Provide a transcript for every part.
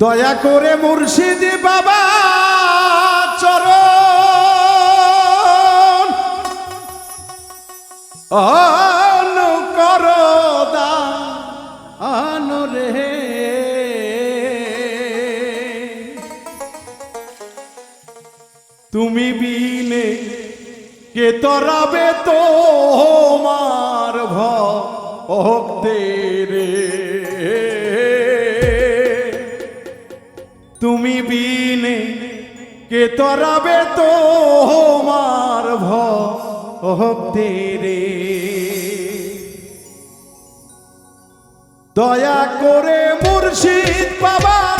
দয়া করে মুর্শিদি বাবা চরণ। অনুকর দান রে। তুমি বিনে কে তরাবে তোমার ভক্তের তুমি বিনে কে তরাবে তোমার রে দয়া করে মুর্শিদ বাবা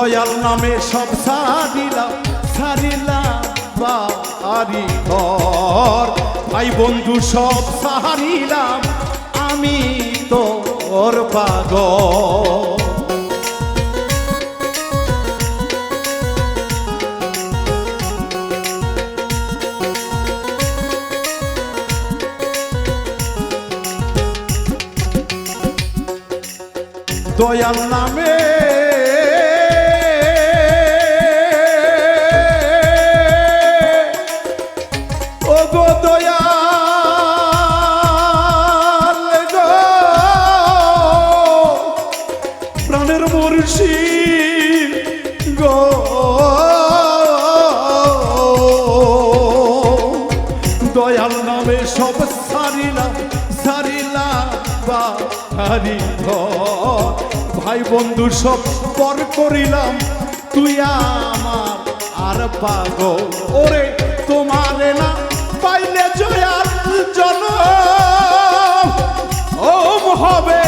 দয়াল নামে সব সারিলাম সারিলাম বাড়ি ঘর। ভাই বন্ধু, সব সারিলাম, আমি তোর পাগ দয়াল নামে নামে সব ভাই বন্ধু সব পর করিলাম, তুই আমার আর পাগ ওরে তোমারে না, পাইলে জয়ার জন হবে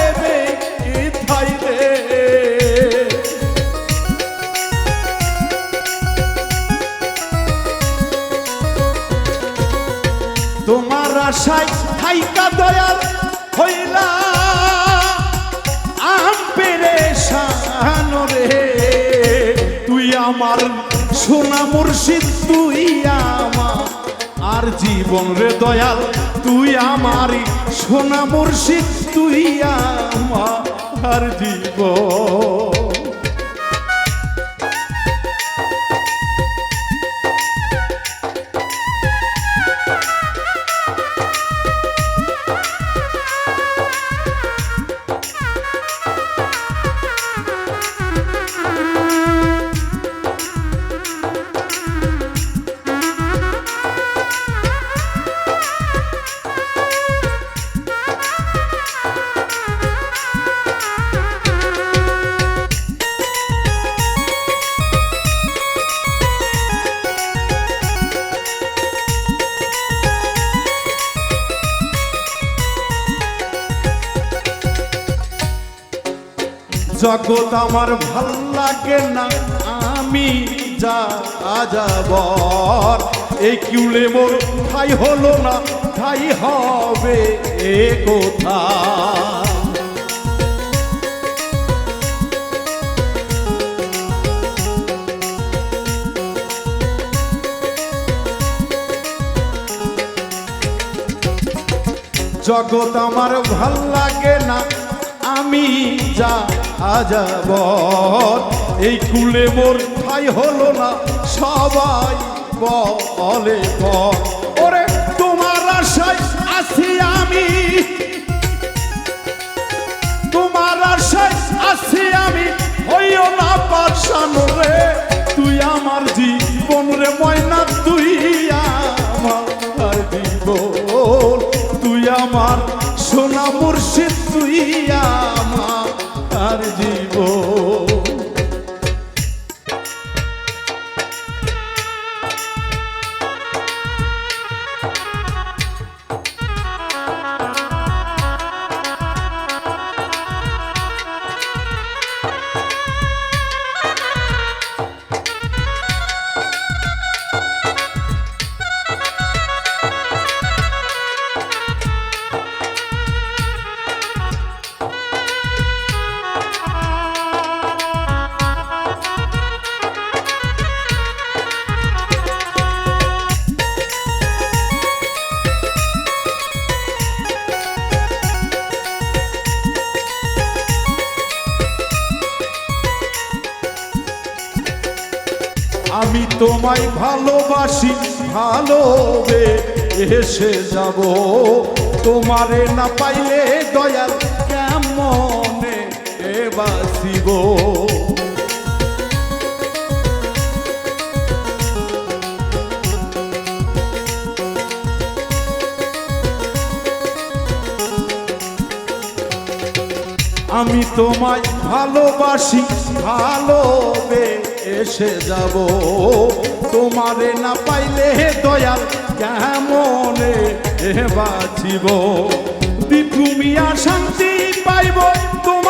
আমার, সোনা মুর্শিদ, তুই আমার। আর জীবন রে দয়াল, তুই আমারি সোনা মুর্শিদ, তুই আমার। আর জীবন জগৎ আমার ভালো লাগে না, আমি যা যাবর। এই কিউলে মোর ঠাই হলো না, ঠাই হবে এ কোথা? জগৎ আমার ভালো লাগে না, আমি যা আজাবর এই কুলে মোর ঠাই হলো না, সবাই বলে ওরে, তোমার আশায় আছি আমি। তোমার আশায় আছি আমি। হইও না পাশানো রে, তুই আমার জীবন রে ময়না, তুই আমার জীবন তুই আমার সোনা মুর্শিদ, তুই আমি তোমায় ভালোবাসি, ভালোবে এসে যাব। তোমারে না পাইলে দয়াল কেমনে বাসিব? আমি তোমায় ভালোবাসি, ভালোবে এসে যাব। তোমারে না পাইলে দয়াল কেমনে বাঁচিব? দিঠুমিয়া শান্তি পাইব। তোমার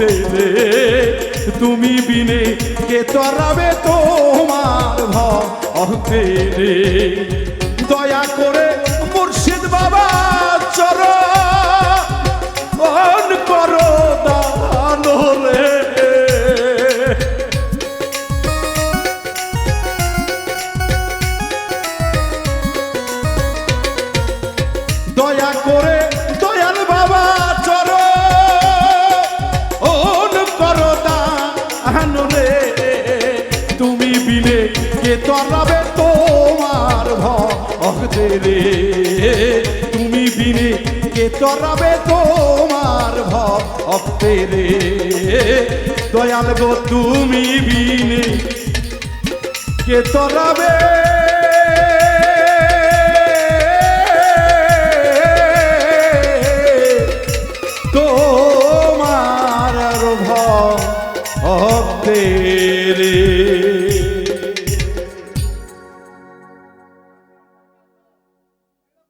রে তুমি বিনে কে তরাবে তোমার ভক্তে রে দয়া করে মুর্শিদ বাবা চরণ করো দান দয়া করে তরাবে তোমার ভক্তে রে তুমি বিনে কে তরাবে তোমার ভক্তে রে দয়াল গো, তুমি বিনে কে তরাবে